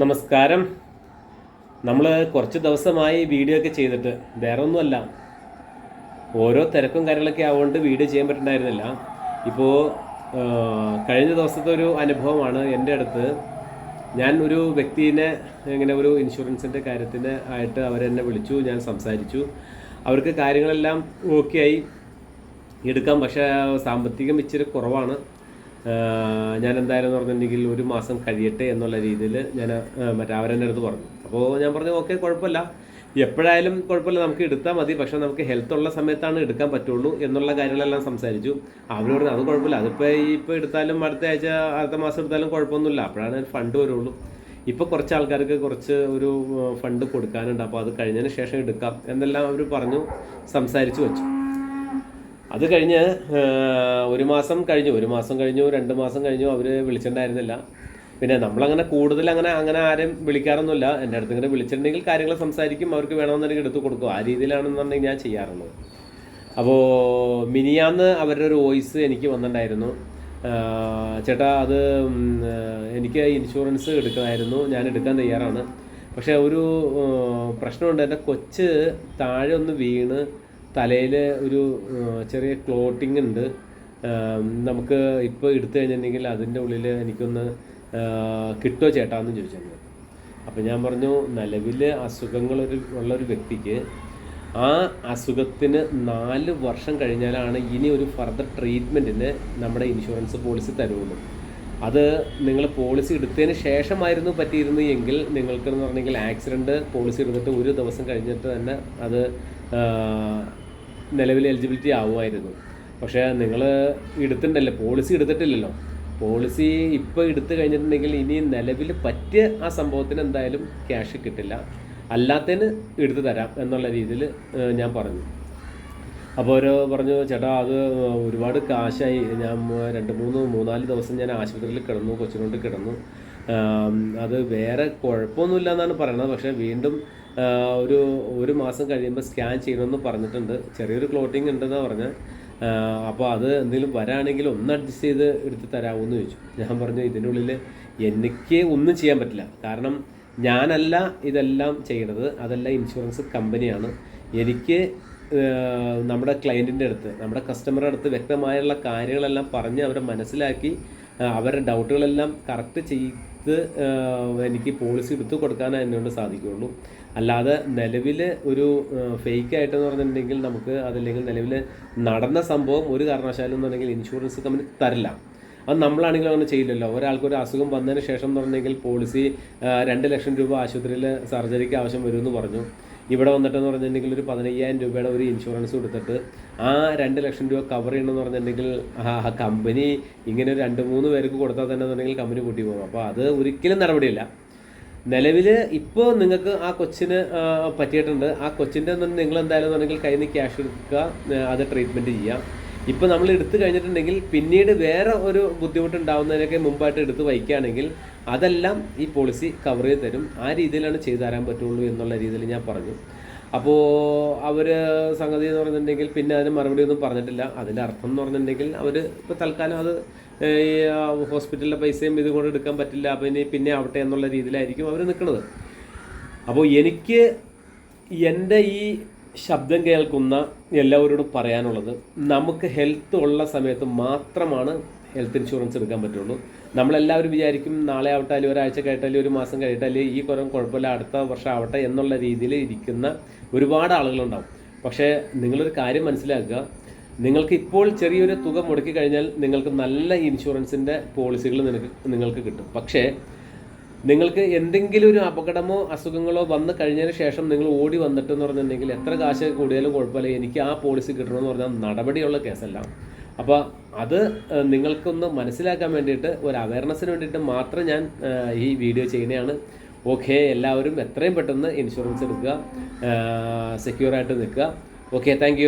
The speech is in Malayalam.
നമസ്കാരം. നമ്മൾ കുറച്ച് ദിവസമായി വീഡിയോ ഒക്കെ ചെയ്തിട്ട് വേറെ ഒന്നുമല്ല ഓരോ തിരക്കും കാര്യങ്ങളൊക്കെ ആവുകൊണ്ട് വീഡിയോ ചെയ്യാൻ പറ്റുന്നുണ്ടായിരുന്നില്ല ഇപ്പോൾ കഴിഞ്ഞ ദിവസത്തെ ഒരു അനുഭവമാണ് എന്റെ അടുത്ത്. ഞാൻ ഒരു വ്യക്തിനെ ഇങ്ങനെ ഒരു ഇൻഷുറൻസിന്റെ കാര്യത്തിന് ആയിട്ട് അവരെന്നെ വിളിച്ചു ഞാൻ സംസാരിച്ചു. അവർക്ക് കാര്യങ്ങളെല്ലാം ഓക്കെ ആയി എടുക്കാം പക്ഷേ സാമ്പത്തികം ഇച്ചിരി കുറവാണ്. ഞാൻ എന്തായാലും പറഞ്ഞിട്ടുണ്ടെങ്കിൽ ഒരു മാസം കഴിയട്ടെ എന്നുള്ള രീതിയിൽ ഞാൻ മറ്റേ അവരെന്റെ അടുത്ത് പറഞ്ഞു. അപ്പോൾ ഞാൻ പറഞ്ഞു ഓക്കെ കുഴപ്പമില്ല. എപ്പോഴായാലും കുഴപ്പമില്ല. നമുക്ക് എടുത്താൽ മതി. പക്ഷേ നമുക്ക് ഹെൽത്ത് ഉള്ള സമയത്താണ് എടുക്കാൻ പറ്റുള്ളൂ എന്നുള്ള കാര്യങ്ങളെല്ലാം സംസാരിച്ചു. അവർ പറഞ്ഞു അത് കുഴപ്പമില്ല. അതിപ്പോൾ ഇപ്പോൾ എടുത്താലും അടുത്ത ആഴ്ച അടുത്ത മാസം എടുത്താലും കുഴപ്പമൊന്നുമില്ല. അപ്പോഴാണ് ഫണ്ട് വരുള്ളൂ. ഇപ്പോൾ കുറച്ച് ആൾക്കാർക്ക് കുറച്ച് ഒരു ഫണ്ട് കൊടുക്കാനുണ്ട്. അപ്പോൾ അത് കഴിഞ്ഞതിന് ശേഷം എടുക്കാം എന്നെല്ലാം അവർ പറഞ്ഞു സംസാരിച്ചു വെച്ചു. അത് കഴിഞ്ഞ് ഒരു മാസം കഴിഞ്ഞു ഒരു മാസം കഴിഞ്ഞു രണ്ട് മാസം കഴിഞ്ഞു അവർ വിളിച്ചിട്ടുണ്ടായിരുന്നില്ല. പിന്നെ നമ്മളങ്ങനെ കൂടുതൽ അങ്ങനെ അങ്ങനെ ആരും വിളിക്കാറൊന്നുമില്ല. എന്റെ അടുത്ത് ഇങ്ങനെ വിളിച്ചിട്ടുണ്ടെങ്കിൽ കാര്യങ്ങൾ സംസാരിക്കും അവർക്ക് വേണമെന്നുണ്ടെങ്കിൽ എടുത്ത് കൊടുക്കും. ആ രീതിയിലാണെന്നുണ്ടെങ്കിൽ ഞാൻ ചെയ്യാറുള്ളത് അപ്പോൾ മിനിയാന്ന് അവരുടെ ഒരു വോയിസ് എനിക്ക് വന്നിട്ടുണ്ടായിരുന്നു. ചേട്ടാ അത് എനിക്ക് ഇൻഷുറൻസ് എടുക്കണമായിരുന്നു ഞാൻ എടുക്കാൻ തയ്യാറാണ്. പക്ഷേ ഒരു പ്രശ്നമുണ്ട്. എന്റെ കൊച്ച് താഴെ ഒന്ന് വീണ് തലയിൽ ഒരു ചെറിയ ക്ലോട്ടിംഗ് ഉണ്ട്. നമുക്ക് ഇപ്പോൾ എടുത്തു കഴിഞ്ഞിട്ടുണ്ടെങ്കിൽ അതിന്റെ ഉള്ളിൽ എനിക്കൊന്ന് കിട്ടോ ചേട്ടാ എന്ന് ചോദിച്ചിരുന്നു അപ്പോൾ ഞാൻ പറഞ്ഞു നിലവിൽ അസുഖങ്ങളൊരു ഉള്ള ഒരു വ്യക്തിക്ക് ആ അസുഖത്തിന് നാല് വർഷം കഴിഞ്ഞാലാണ് ഇനി ഒരു ഫർദർ ട്രീറ്റ്മെന്റിന് നമ്മുടെ ഇൻഷുറൻസ് പോളിസി തരുള്ളൂ. അത് നിങ്ങൾ പോളിസി എടുത്തതിന് ശേഷമായിരുന്നു പറ്റിയിരുന്നു എങ്കിൽ നിങ്ങൾക്ക് എന്ന് പറഞ്ഞെങ്കിൽ ആക്സിഡന്റ് പോളിസി എടുത്തിട്ട് ഒരു ദിവസം കഴിഞ്ഞിട്ട് തന്നെ അത് നിലവിൽ എലിജിബിലിറ്റി ആവുമായിരുന്നു. പക്ഷേ നിങ്ങൾ എടുത്തിട്ടുണ്ടല്ലോ പോളിസി എടുത്തിട്ടില്ലല്ലോ. പോളിസി ഇപ്പോൾ എടുത്തു കഴിഞ്ഞിട്ടുണ്ടെങ്കിൽ ഇനി നിലവിൽ പറ്റിയ ആ സംഭവത്തിന് എന്തായാലും ക്യാഷ് കിട്ടില്ല. അല്ലാത്തതിന് എടുത്തു തരാം എന്നുള്ള രീതിയിൽ ഞാൻ പറഞ്ഞു. അപ്പോൾ ഒരു പറഞ്ഞു ചേട്ടാ അത് ഒരുപാട് കാശായി. ഞാൻ രണ്ട് മൂന്ന് മൂന്നാൽ ദിവസം ഞാൻ ആശുപത്രിയിൽ കിടന്നു കൊച്ചിനോണ്ട് കിടന്നു. അത് വേറെ കുഴപ്പമൊന്നുമില്ല എന്നാണ് പറയുന്നത് പക്ഷേ വീണ്ടും ഒരു ഒരു മാസം കഴിയുമ്പോൾ സ്കാൻ ചെയ്യണമെന്ന് പറഞ്ഞിട്ടുണ്ട്. ചെറിയൊരു ക്ലോട്ടിങ് ഉണ്ടെന്നാണ് പറഞ്ഞത് അപ്പോൾ അത് എന്തെങ്കിലും വരാണെങ്കിൽ ഒന്ന് അഡ്ജസ്റ്റ് ചെയ്ത് എടുത്ത് തരാമോന്ന് ചോദിച്ചു. ഞാൻ പറഞ്ഞു ഇതിനുള്ളിൽ എനിക്ക് ഒന്നും ചെയ്യാൻ പറ്റില്ല. കാരണം ഞാനല്ല ഇതെല്ലാം ചെയ്യണത്. അതെല്ലാം ഇൻഷുറൻസ് കമ്പനിയാണ്. എനിക്ക് നമ്മുടെ ക്ലയന്റിന്റെ അടുത്ത് നമ്മുടെ കസ്റ്റമറുടെ അടുത്ത് വ്യക്തമായുള്ള കാര്യങ്ങളെല്ലാം പറഞ്ഞ് അവരെ മനസ്സിലാക്കി അവരുടെ ഡൗട്ടുകളെല്ലാം കറക്റ്റ് ചെയ്ത് ഏഹ് എനിക്ക് പോളിസി എടുത്തു കൊടുക്കാനേ എന്നോട് സാധിക്കുകയുള്ളൂ. അല്ലാതെ നിലവിൽ ഒരു ഫേക്ക് ആയിട്ടെന്ന് പറഞ്ഞിട്ടുണ്ടെങ്കിൽ നമുക്ക് അതല്ലെങ്കിൽ നിലവിൽ നടന്ന സംഭവം ഒരു കാരണവശാലും എന്നുണ്ടെങ്കിൽ ഇൻഷുറൻസ് കമ്പനി തരില്ല. അത് നമ്മളാണെങ്കിൽ അങ്ങനെ ചെയ്യില്ലല്ലോ. ഒരാൾക്ക് ഒരു അസുഖം വന്നതിന് ശേഷം എന്ന് പറഞ്ഞെങ്കിൽ പോളിസി രണ്ട് ലക്ഷം രൂപ ആശുപത്രിയിൽ സർജറിക്ക് ആവശ്യം വരുമെന്ന് പറഞ്ഞു. ഇവിടെ വന്നിട്ടെന്ന് പറഞ്ഞിട്ടുണ്ടെങ്കിൽ ഒരു പതിനയ്യായിരം രൂപയുടെ ഒരു ഇൻഷുറൻസ് കൊടുത്തിട്ട് ആ രണ്ട് ലക്ഷം രൂപ കവർ ചെയ്യണമെന്ന് പറഞ്ഞിട്ടുണ്ടെങ്കിൽ ആ കമ്പനി ഇങ്ങനെ ഒരു രണ്ട് മൂന്ന് പേർക്ക് കൊടുത്താൽ തന്നെ എന്നുണ്ടെങ്കിൽ കമ്പനി കൂട്ടി പോകും. അപ്പോൾ അത് ഒരിക്കലും നടപടിയില്ല. നിലവിൽ ഇപ്പോൾ നിങ്ങൾക്ക് ആ കൊച്ചിന് പറ്റിയിട്ടുണ്ട്. ആ കൊച്ചിന്റെ നിങ്ങൾ എന്തായാലും എന്നുണ്ടെങ്കിൽ കയ്യിൽ നിന്ന് ക്യാഷ് എടുക്കുക അത് ട്രീറ്റ്മെന്റ് ചെയ്യാം ഇപ്പോൾ നമ്മൾ എടുത്തു കഴിഞ്ഞിട്ടുണ്ടെങ്കിൽ പിന്നീട് വേറെ ഒരു ബുദ്ധിമുട്ട് ഉണ്ടാവുന്നതിനൊക്കെ മുമ്പായിട്ട് എടുത്ത് വയ്ക്കുകയാണെങ്കിൽ അതെല്ലാം ഈ പോളിസി കവർ ചെയ്ത് തരും. ആ രീതിയിലാണ് ചെയ്തു തരാൻ പറ്റുള്ളൂ എന്നുള്ള രീതിയിൽ ഞാൻ പറഞ്ഞു. അപ്പോൾ അവർ സംഗതി എന്ന് പറഞ്ഞിട്ടുണ്ടെങ്കിൽ പിന്നെ അതിന് മറുപടി ഒന്നും പറഞ്ഞിട്ടില്ല. അതിന്റെ അർത്ഥം എന്ന് പറഞ്ഞിട്ടുണ്ടെങ്കിൽ അവർ ഇപ്പോൾ തൽക്കാലം അത് ഈ ഹോസ്പിറ്റലിലെ പൈസയും ഇതും കൊണ്ട് എടുക്കാൻ പറ്റില്ല. അപ്പോൾ ഇനി പിന്നെ ആവട്ടെ എന്നുള്ള രീതിയിലായിരിക്കും അവർ നിൽക്കുന്നത് അപ്പോൾ എനിക്ക് എന്റെ ഈ ശബ്ദം കേൾക്കുന്ന എല്ലാവരോടും പറയാനുള്ളത് നമുക്ക് ഹെൽത്ത് ഉള്ള സമയത്ത് മാത്രമാണ് ഹെൽത്ത് ഇൻഷുറൻസ് എടുക്കാൻ പറ്റുള്ളൂ. നമ്മളെല്ലാവരും വിചാരിക്കും നാളെ ആവട്ടെ അല്ലെങ്കിൽ ഒരാഴ്ച കഴിയട്ടെ ഒരു മാസം അല്ലെങ്കിൽ ഈ കുറവ് കുഴപ്പമില്ല അടുത്ത വർഷം ആവട്ടെ എന്നുള്ള രീതിയിൽ ഇരിക്കുന്ന ഒരുപാട് ആളുകളുണ്ടാവും. പക്ഷേ നിങ്ങളൊരു കാര്യം മനസ്സിലാക്കുക. നിങ്ങൾക്ക് ഇപ്പോൾ ചെറിയൊരു തുക മുടക്കി കഴിഞ്ഞാൽ നിങ്ങൾക്ക് നല്ല ഇൻഷുറൻസിന്റെ പോളിസികൾ നിനക്ക് നിങ്ങൾക്ക് കിട്ടും. പക്ഷേ നിങ്ങൾക്ക് എന്തെങ്കിലും ഒരു അപകടമോ അസുഖങ്ങളോ വന്നു കഴിഞ്ഞതിന് ശേഷം നിങ്ങൾ ഓടി വന്നിട്ടെന്ന് പറഞ്ഞിട്ടുണ്ടെങ്കിൽ എത്ര കാശ് കൂടിയാലും കുഴപ്പമില്ല. എനിക്ക് ആ പോളിസി കിട്ടണമെന്ന് പറഞ്ഞാൽ നടപടിയുള്ള കേസല്ല. അപ്പോൾ അത് നിങ്ങൾക്കൊന്ന് മനസ്സിലാക്കാൻ വേണ്ടിയിട്ട് ഒരു അവയർനെസ്സിന് വേണ്ടിയിട്ട് മാത്രം ഞാൻ ഈ വീഡിയോ ചെയ്യുന്നതാണ്. ഓക്കെ എല്ലാവരും എത്രയും പെട്ടെന്ന് ഇൻഷുറൻസ് എടുക്കുക സെക്യൂർ ആയിട്ട് നിൽക്കുക. Okay thank